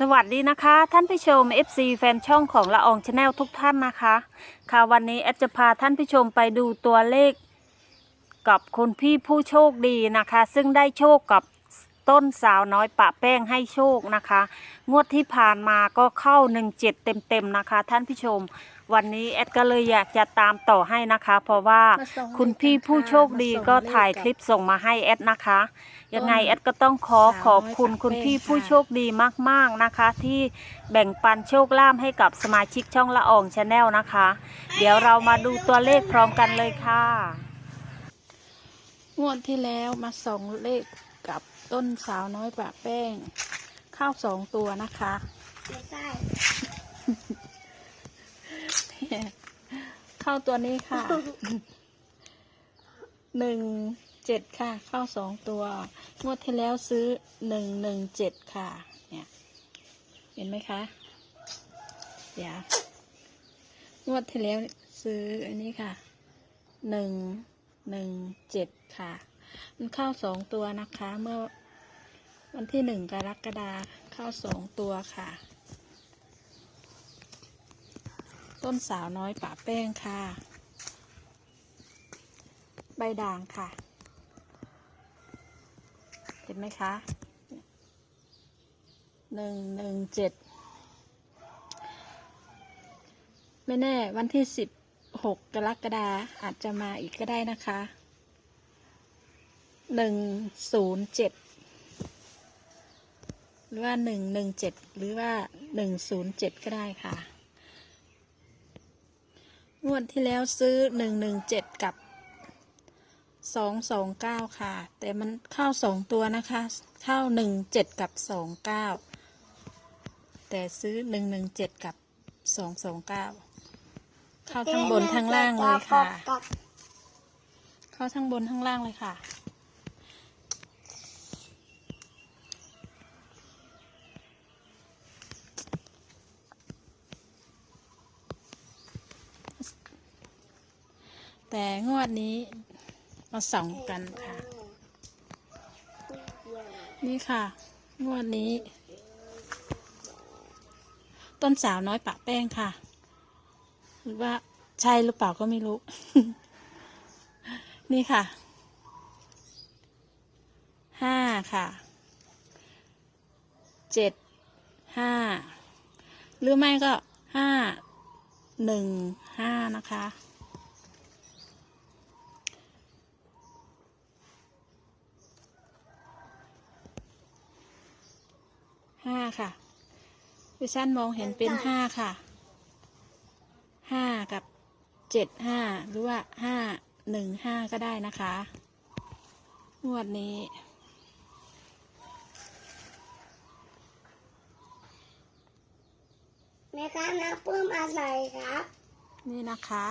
สวัสดีนะคะ ท่านผู้ชม FC แฟนช่องของละอองชาแนลทุกท่านนะคะ ค่ะวันนี้แอดจะพาท่านผู้ชมไปดูตัวเลข กับคุณพี่ผู้โชคดีนะคะ ซึ่งได้โชคกับต้นสาวน้อยปะแป้งให้โชคนะคะ งวดที่ผ่านมาก็เข้า 17 เต็มๆนะคะ ท่านผู้ชม วันนี้แอดก็เลยอยากจะตามต่อให้นะคะ เพราะว่ามาส่งคุณพี่ผู้โชคดีก็ถ่ายคลิปส่งมาให้แอดนะคะ ยังไงแอดก็ต้องขอขอบคุณคุณพี่ผู้โชคดีมากๆนะคะ ที่แบ่งปันโชคลาภให้กับสมาชิกช่องละอองชาแนลนะคะ เดี๋ยวเรามาดูตัวเลขพร้อมกันเลยค่ะงวดที่แล้วมาส่งเลขกับต้นสาวน้อยปะแป้ง ข้าวสองตัวนะคะไม่ใช่ เข้าตัวนี้ค่ะ หนึ่งเจ็ดค่ะ เข้าสองตัว งวดที่แล้วซื้อหนึ่งหนึ่งเจ็ดค่ะ เนี่ย เห็นไหมคะ เดี๋ยว งวดที่แล้วซื้ออันนี้ค่ะ หนึ่งหนึ่งเจ็ดค่ะ มันเข้าสองตัวนะคะ เมื่อวันที่หนึ่งกรกฎาเข้าสองตัวค่ะ ต้นสาวน้อยป่าแป้งค่ะ ใบด่างค่ะ เห็นไหมคะหนึ่งหนึ่งเจ็ดไม่แน่วันที่สิบหกกรกฎาอาจจะมาอีกก็ได้นะคะหนึ่งศูนย์เจ็ดหรือว่าหนึ่งหนึ่งเจ็ดหรือว่าหนึ่งศูนย์เจ็ดก็ได้ค่ะ งวดที่แล้วซื้อหนึ่งหนึ่งเจ็ดกับสองสองเก้าค่ะ แต่มันเข้าสองตัวนะคะ เข้าหนึ่งเจ็ดกับสองเก้าแต่ซื้อหนึ่งหนึ่งเจ็ดกับสองสองเก้าเข้าทั้งบนทั้งล่างเลยค่ะ เข้าทั้งบนทั้งล่างเลยค่ะ แต่งวดนี้มาส่องกันค่ะ นี่ค่ะ งวดนี้ ต้นสาวน้อยปะแป้งค่ะ หรือว่าใช่หรือเปล่าก็ไม่รู้ นี่ค่ะ ห้าค่ะ เจ็ด ห้า หรือไม่ก็ห้า หนึ่ง ห้านะคะ ค่ะ ดิฉันมองเห็นเป็นห้าค่ะ ห้ากับเจ็ดห้าหรือว่าห้าหนึ่งห้าก็ได้นะคะงวดนี้ แม่ค้าน้ำเพิ่มอะไรครับ นี่นะคะ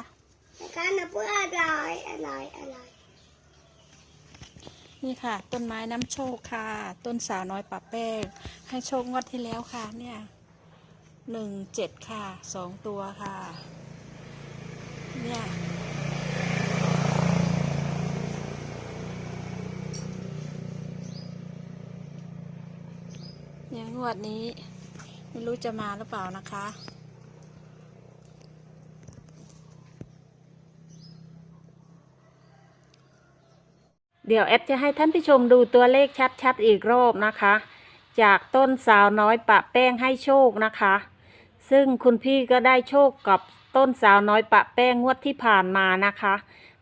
แม่ค้าน้ำเพิ่มอะไรอะไรอะไร นี่ค่ะ ต้นไม้น้ำโชคค่ะ ต้นสาวน้อยปะแป้ง ให้โชคงวดที่แล้วค่ะ เนี่ยหนึ่งเจ็ดค่ะสองตัวค่ะ เนี่ยเนี่ยงวดนี้ ไม่รู้จะมาหรือเปล่านะคะ เดี๋ยวแอดจะให้ท่านผู้ชมดูตัวเลขชัดๆอีกรอบนะคะ จากต้นสาวน้อยปะแป้งให้โชคนะคะ ซึ่งคุณพี่ก็ได้โชคกับต้นสาวน้อยปะแป้งงวดที่ผ่านมานะคะ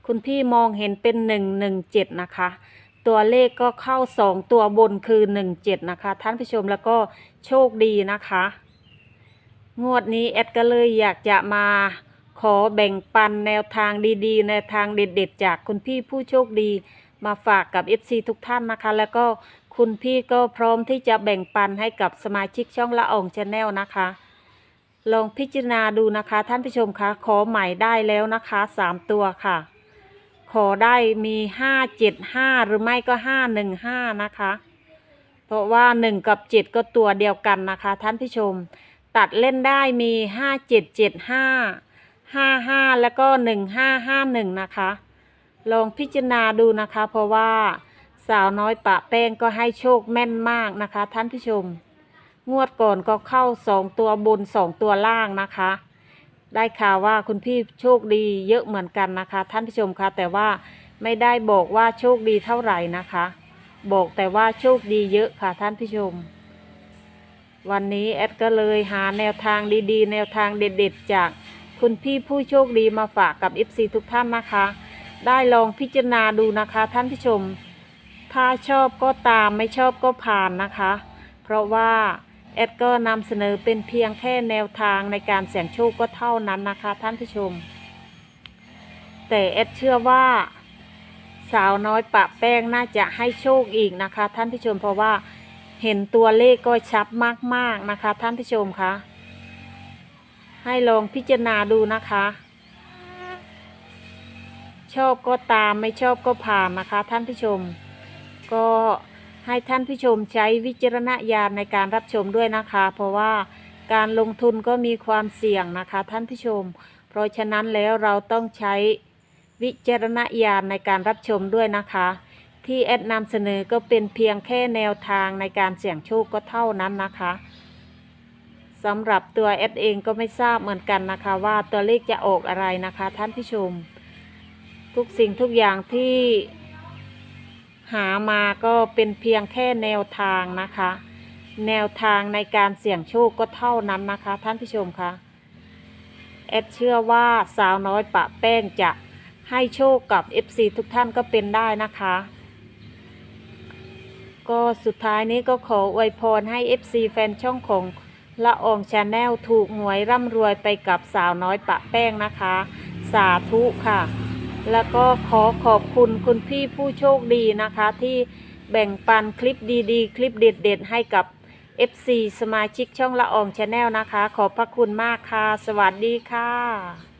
คุณพี่มองเห็นเป็นหนึ่งหนึ่งเจ็ดนะคะ ตัวเลขก็เข้าสองตัวบนคือหนึ่งเจ็ดนะคะ ท่านผู้ชมแล้วก็โชคดีนะคะ งวดนี้แอดก็เลยอยากจะมาขอแบ่งปันแนวทางดีๆ แนวทางเด็ดๆ จากคุณพี่ผู้โชคดี มาฝากกับ FC ทุกท่านนะคะ แล้วก็คุณพี่ก็พร้อมที่จะแบ่งปันให้กับสมาชิกช่องละอองชาแนลนะคะ ลองพิจารณาดูนะคะ ท่านผู้ชมคะขอใหม่ได้แล้วนะคะสามตัวค่ะ ขอได้มีห้าเจ็ดห้าหรือไม่ก็ห้าหนึ่งห้านะคะ เพราะว่าหนึ่งกับเจ็ดก็ตัวเดียวกันนะคะ ท่านผู้ชม ตัดเล่นได้มีห้าเจ็ดเจ็ดห้าห้าห้าแล้วก็หนึ่งห้าห้าหนึ่งนะคะ ลองพิจารณาดูนะคะ เพราะว่าสาวน้อยปะแป้งก็ให้โชคแม่นมากนะคะ ท่านผู้ชม งวดก่อนก็เข้าสองตัวบนสองตัวล่างนะคะ ได้ข่าวว่าคุณพี่โชคดีเยอะเหมือนกันนะคะ ท่านผู้ชมคะแต่ว่าไม่ได้บอกว่าโชคดีเท่าไหร่นะคะ บอกแต่ว่าโชคดีเยอะค่ะท่านผู้ชม วันนี้แอดก็เลยหาแนวทางดีๆ แนวทางเด็ดๆ จากคุณพี่ผู้โชคดีมาฝากกับ FC ทุกท่านนะคะ ได้ลองพิจารณาดูนะคะ ท่านผู้ชม ถ้าชอบก็ตามไม่ชอบก็ผ่านนะคะ เพราะว่าแอดก็นำเสนอเป็นเพียงแค่แนวทางในการเสี่ยงโชคก็เท่านั้นนะคะ ท่านผู้ชม แต่แอดเชื่อว่าสาวน้อยปะแป้งน่าจะให้โชคอีกนะคะ ท่านผู้ชมเพราะว่าเห็นตัวเลขก็ชัดมากๆนะคะ ท่านผู้ชมคะให้ลองพิจารณาดูนะคะ ชอบก็ตามไม่ชอบก็ผ่านนะคะ ท่านผู้ชม ก็ให้ท่านผู้ชมใช้วิจารณญาณในการรับชมด้วยนะคะ เพราะว่าการลงทุนก็มีความเสี่ยงนะคะ ท่านผู้ชม เพราะฉะนั้นแล้วเราต้องใช้วิจารณญาณในการรับชมด้วยนะคะ ที่แอดนำเสนอก็เป็นเพียงแค่แนวทางในการเสี่ยงโชคก็เท่านั้นนะคะสำหรับตัวแอดเองก็ไม่ทราบเหมือนกันนะคะ ว่าตัวเลขจะออกอะไรนะคะ ท่านผู้ชม ทุกสิ่งทุกอย่างที่หามาก็เป็นเพียงแค่แนวทางนะคะ แนวทางในการเสี่ยงโชคก็เท่านั้นนะคะ ท่านผู้ชมคะแอดเชื่อว่าสาวน้อยปะแป้งจะให้โชคกับ FC ทุกท่านก็เป็นได้นะคะ ก็สุดท้ายนี้ก็ขออวยพรให้ FC แฟนช่องของละอองชาแนลถูกหวยร่ำรวยไปกับสาวน้อยปะแป้งนะคะ สาธุค่ะ แล้วก็ขอขอบคุณคุณพี่ผู้โชคดีนะคะ ที่แบ่งปันคลิปดีๆ คลิปเด็ดๆ ให้กับ FC สมาชิกช่องละอองชาแนลนะคะ ขอบพระคุณมากค่ะ สวัสดีค่ะ